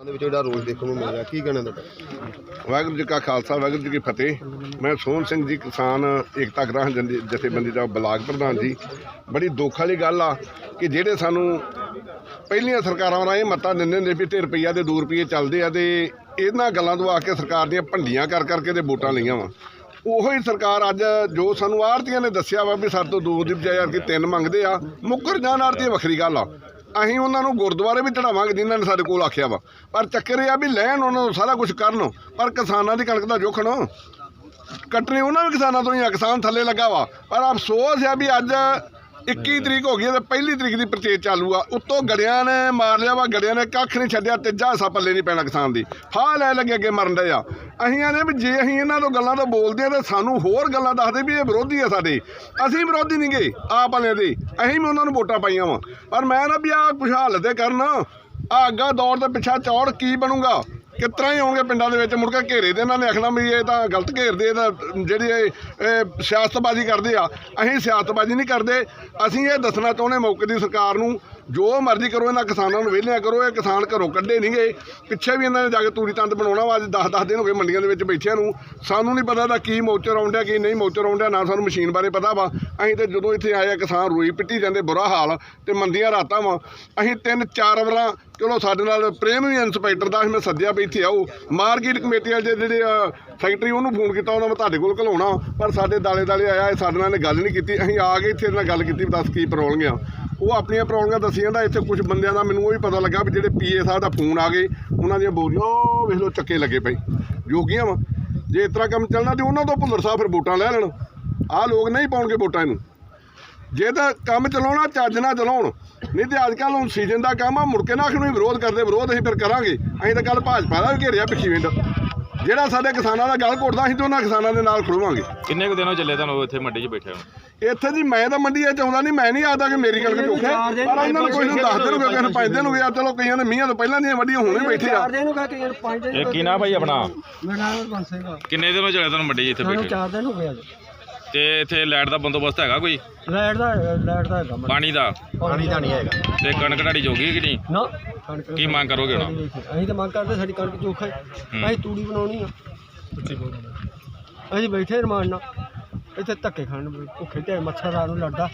ਦੇ ਵਿੱਚ ਜਿਹੜਾ ਰੋਜ਼ ਦੇਖਣ ਨੂੰ ਮਿਲ ਰਿਹਾ, ਕੀ ਕਹਿਣਾ ਤੁਹਾਡਾ? ਵਾਹਿਗੁਰੂ ਜੀ ਕਾ ਖਾਲਸਾ, ਵਾਹਿਗੁਰੂ ਜੀ ਕੀ ਫਤਿਹ। ਮੈਂ ਸੋਹਣ ਸਿੰਘ ਜੀ, ਕਿਸਾਨ ਏਕਤਾ ਗ੍ਰਹਿ ਜਥੇਬੰਦੀ ਦਾ ਬਲਾਕ ਪ੍ਰਧਾਨ ਜੀ। ਬੜੀ ਦੁੱਖ ਵਾਲੀ ਗੱਲ ਆ ਕਿ ਜਿਹੜੇ ਸਾਨੂੰ ਪਹਿਲੀਆਂ ਸਰਕਾਰਾਂ ਰਾਹੀਂ ਮਤਾ ਦਿੰਦੇ ਹੁੰਦੇ ਵੀ ਤੇ ਰੁਪਈਆ ਦੇ 2 ਰੁਪਈਏ ਚੱਲਦੇ ਆ ਤੇ ਇਹਨਾਂ ਗੱਲਾਂ ਤੋਂ ਆ ਕੇ ਸਰਕਾਰ ਦੀਆਂ ਭੰਡੀਆਂ ਕਰ ਕਰਕੇ ਤੇ ਵੋਟਾਂ ਲਈਆਂ ਵਾ। ਉਹੋ ਹੀ ਸਰਕਾਰ ਅੱਜ ਜੋ ਸਾਨੂੰ ਆੜਤੀਆਂ ਨੇ ਦੱਸਿਆ ਵਾ ਵੀ ਸਾਡੇ ਤੋਂ ਦੋ ਦੀ ਬਜਾਏ ਕਿ ਤਿੰਨ ਮੰਗਦੇ ਆ, ਮੁੱਕਰ ਜਾਣ ਆਰਤੀ ਵੱਖਰੀ ਗੱਲ ਆ। ਅਸੀਂ ਉਹਨਾਂ ਨੂੰ ਗੁਰਦੁਆਰੇ ਵੀ ਚੜਾਵਾਂਗੇ ਜਿਨ੍ਹਾਂ ਨੇ ਸਾਡੇ ਕੋਲ ਆਖਿਆ ਵਾ। ਪਰ ਚੱਕਰ ਇਹ ਆ ਵੀ ਲੈਣ ਉਹਨਾਂ ਨੂੰ ਸਾਰਾ ਕੁਝ ਕਰਨ। ਪਰ ਕਿਸਾਨਾਂ ਦੀ ਕਣਕ ਦਾ ਜੋਖਣ। ਕੱਟਣੀ ਉਹਨਾਂ ਵੀ ਕਿਸਾਨਾਂ ਤੋਂ ਹੀ ਆ, ਕਿਸਾਨ ਥੱਲੇ ਲੱਗਾ ਵਾ। ਪਰ ਅਫਸੋਸ ਆ ਵੀ ਅੱਜ 21 ਤਰੀਕ ਹੋ ਗਈ ਹੈ ਤੇ ਪਹਿਲੀ ਤਰੀਕ ਦੀ ਪਰਚੇਜ ਚਾਲੂ ਆ। ਉੱਤੋਂ ਗੜਿਆਂ ਨੇ ਮਾਰ ਲਿਆ ਵਾ, ਗੜਿਆਂ ਨੇ ਕੱਖ ਨਹੀਂ ਛੱਡਿਆ ਤੀਜਾ ਹਿੱਸਾ ਪੱਲੇ ਨਹੀਂ ਪੈਣਾ ਕਿਸਾਨ ਦੀ। ਫਾਹ ਲੈ ਲੱਗੇ ਅੱਗੇ ਮਰਨ ਦੇ ਆ। ਅਸੀਂ ਆਨੇ ਵੀ ਜੇ ਅਸੀਂ ਇਹਨਾਂ ਤੋਂ ਗੱਲਾਂ ਤੋਂ ਬੋਲਦੇ ਆ ਤੇ ਸਾਨੂੰ ਹੋਰ ਗੱਲਾਂ ਦੱਸਦੇ ਵੀ ਇਹ ਵਿਰੋਧੀ ਆ ਸਾਡੇ। ਅਸੀਂ ਵਿਰੋਧੀ ਨਹੀਂ ਗਏ ਆਪ ਵਾਲਿਆਂ ਦੇ। ਅਸੀਂ ਵੀ ਉਹਨਾਂ ਨੂੰ ਵੋਟਾਂ ਪਾਈਆਂ ਵਾ। ਪਰ ਮੈਂ ਨਾ ਵੀ ਆ ਕੁਛ ਹੱਲ ਤੇ ਕਰਨ ਆ ਅੱਗਾ ਦੌੜ ਤੇ ਪਿੱਛਾ ਚੌੜ ਕੀ ਬਣੂਗਾ? ਕਿਸ ਤਰ੍ਹਾਂ ਹੀ ਆਉਣਗੇ ਪਿੰਡਾਂ ਦੇ ਵਿੱਚ? ਮੁੜ ਕੇ ਘੇਰੇ ਦੇ ਇਹਨਾਂ ਨੇ ਆਖਣਾ ਵੀ ਇਹ ਤਾਂ ਗਲਤ ਘੇਰਦੇ ਇਹਦਾ ਜਿਹੜੀ ਇਹ ਇਹ ਸਿਆਸਤਬਾਜ਼ੀ ਕਰਦੇ ਆ। ਅਸੀਂ ਸਿਆਸਤਬਾਜ਼ੀ ਨਹੀਂ ਕਰਦੇ। ਅਸੀਂ ਇਹ ਦੱਸਣਾ ਚਾਹੁੰਦੇ ਮੌਕੇ ਦੀ ਸਰਕਾਰ ਨੂੰ, ਜੋ ਮਰਜ਼ੀ ਕਰੋ, ਇਹਨਾਂ ਕਿਸਾਨਾਂ ਨੂੰ ਵਿਹਲਿਆਂ ਕਰੋ, ਇਹ ਕਿਸਾਨ ਘਰੋਂ ਕੱਢੇ ਨਹੀਂ ਗਏ। ਪਿੱਛੇ ਵੀ ਇਹਨਾਂ ਨੇ ਜਾ ਕੇ ਤੂੜੀ ਤੰਦ ਬਣਾਉਣਾ ਵਾ, ਅੱਜ 10-10 ਦਿਨ ਹੋ ਗਏ ਮੰਡੀਆਂ ਦੇ ਵਿੱਚ ਬੈਠਿਆਂ ਨੂੰ। ਸਾਨੂੰ ਨਹੀਂ ਪਤਾ ਦਾ ਕੀ ਮੋਚਰ ਆਉਂਦਿਆ ਕੀ ਨਹੀਂ ਮੋਚਰ ਆਉਂਦਿਆ ਨਾ ਸਾਨੂੰ ਮਸ਼ੀਨ ਬਾਰੇ ਪਤਾ ਵਾ। ਅਸੀਂ ਤੇ ਜਦੋਂ ਇੱਥੇ ਆਏ ਆ, ਕਿਸਾਨ ਰੋਈ ਪਿੱਟੀ ਜਾਂਦੇ, ਬੁਰਾ ਹਾਲ ਤੇ ਮੰਦੀਆਂ ਰਾਤਾਂ ਵਾ। ਅਸੀਂ ਤਿੰਨ ਚਾਰ ਵਾਰਾਂ ਚਲੋ ਸਾਡੇ ਨਾਲ ਪ੍ਰੇਮ ਵੀ ਇੰਸਪੈਕਟਰ ਦਾ ਮੈਂ ਸੱਦਿਆ ਵੀ ਇੱਥੇ ਆਓ। ਮਾਰਕੀਟ ਕਮੇਟੀ ਵਾਲੇ ਦੇ ਜਿਹੜੇ ਅ, ਸੈਕਟਰੀ ਉਹਨੂੰ ਫੋਨ ਕੀਤਾ ਉਹਨਾਂ ਮੈਂ ਤੁਹਾਡੇ ਕੋਲ ਘਲਾਉਣਾ। ਪਰ ਸਾਡੇ ਦਾਲੇ ਦਾਲੇ ਆਇਆ ਇਹ ਸਾਡੇ ਨਾਲ ਇਹਨੇ ਗੱਲ ਨਹੀਂ ਕੀਤੀ। ਅਸੀਂ ਆ ਕੇ ਇੱਥੇ ਨਾਲ ਗੱਲ ਕੀਤੀ ਦੱਸ ਕੀ ਪ੍ਰੋਬਲਮ ਆ। ਉਹ ਆਪਣੀਆਂ ਪ੍ਰੋਬਲਮਾਂ ਦੱਸੀਆਂ ਜਾਂਦਾ ਇੱਥੇ ਕੁਝ ਬੰਦਿਆਂ ਦਾ ਮੈਨੂੰ ਉਹ ਵੀ ਪਤਾ ਲੱਗਾ ਵੀ ਜਿਹੜੇ ਪੀਏ ਸਾਹਿਬ ਦਾ ਫੋਨ ਆ ਗਏ ਉਹਨਾਂ ਦੀਆਂ ਬੋਲੀਆਂ ਉਹ ਵੇਖ ਲਓ ਚੱਕੇ ਲੱਗੇ ਪਈ ਜੋਗੀਆਂ ਵਾ। ਜੇ ਇਸ ਤਰ੍ਹਾਂ ਕੰਮ ਚੱਲਣਾ ਤੇ ਉਹਨਾਂ ਤੋਂ ਭੁੱਲਰ ਸਾਹਿਬ ਫਿਰ ਵੋਟਾਂ ਲੈ ਲੈਣ। ਆਹ ਲੋਕ ਨਹੀਂ ਪਾਉਣਗੇ ਵੋਟਾਂ ਇਹਨੂੰ। ਜੇ ਤਾਂ ਕੰਮ ਚਲਾਉਣਾ ਚੱਜ ਨਾਲ ਚਲਾਉਣ। ਨਹੀਂ ਤੇ ਅੱਜ ਕੱਲ੍ਹ ਹੁਣ ਸੀਜ਼ਨ ਦਾ ਕੰਮ ਆ ਮੁੜ ਕੇ ਨਾ ਨੂੰ ਵਿਰੋਧ ਕਰਦੇ ਵਿਰੋਧ ਅਸੀਂ ਫਿਰ ਕਰਾਂਗੇ। ਅਸੀਂ ਤਾਂ ਕੱਲ ਭਾਜਪਾ ਦਾ ਵੀ ਘੇਰਿਆ ਪਿੱਛੀ ਵਿੰਡ ਜਿਹੜਾ ਸਾਡੇ ਕਿਸਾਨਾਂ ਦਾ ਗਲ ਘੋਟਦਾ ਅਸੀਂ ਤੇ ਉਹਨਾਂ ਕਿਸਾਨਾਂ ਦੇ ਨਾਲ ਖੜੋਵਾਂਗੇ। ਕਿੰਨੇ ਕੁ ਦਿਨੋਂ ਚੱਲੇ ਤੁਹਾਨੂੰ ਇੱਥੇ ਮੰਡੀ 'ਚ ਬੈਠੇ ਹੋ ਇੱਥੇ ਜੀ ਮੈਂ ਤਾਂ ਮੰਡੀ 'ਚ ਆਉਂਦਾ ਨਹੀਂ ਮੈਂ ਨਹੀਂ ਆਦਾ ਕਿ ਮੇਰੀ ਕਣਕ ਚੁੱਕੇ ਪਰ ਇਹਨਾਂ ਨੂੰ ਕੋਈ ਨੂੰ ਦੱਸ ਦੇਣਗੇ ਕਿਸੇ ਨੂੰ ਪੰਜ ਦਿਨ ਹੋ ਗਏ ਆ ਚਲੋ ਕਈਆਂ ਨੇ ਮੀਂਹਾਂ ਤੋਂ ਪਹਿਲਾਂ ਦੀਆਂ ਵੱਡੀਆਂ ਹੁਣ ਵੀ ਬੈਠੇ ਆ ਚਾਰ ਦਿਨ ਹੋ ਗਏ ਕਿ ਪੰਜ ਦਿਨ ਇਹ ਕੀ ਨਾ ਭਾਈ ਆਪਣਾ? ਮੇਰਾ ਨਾਮ ਆ। ਕਿੰਨੇ ਦਿਨੋਂ ਚੱਲੇ ਤੁਹਾਨੂੰ ਮੰਡੀ 'ਚ ਇੱਥੇ ਬੈਠੇ? ਚਾਰ ਦਿਨ ਹੋ ਗਏ ਅੱਜ। ਤੇ ਇੱਥੇ ਲਾਈਟ ਦਾ ਬੰਦੋਬਸਤ ਹੈਗਾ ਕੋਈ? ਲਾਈਟ ਦਾ ਲਾਈਟ ਦਾ ਹੈਗਾ। ਪਾਣੀ ਦਾ? ਪਾਣੀ ਦਾ ਨਹੀਂ ਹੈਗਾ। ਤੇ ਕਣਕ ਢਾੜੀ ਜੋਗੀ ਕਿ ਨਹੀਂ? ਨਾ। ਕਣਕ ਕੀ ਮੰਗ ਕਰੋਗੇ ਹੁਣ? ਅਸੀਂ ਤਾਂ ਮੰਗ ਕਰਦੇ ਸਾਡੀ ਕਣਕ ਚੋਖਾ ਹੈ। ਅਸੀਂ ਤੂੜੀ ਬਣਾਉਣੀ ਆ। ਅਸੀਂ ਬੈਠੇ ਰਮਾਨ ਨਾਲ। ਇੱਥੇ ਧੱਕੇ ਖਾਣ ਭੁੱਖੇ ਤੇ ਮੱਛਰ ਨੂੰ ਲੜਦਾ।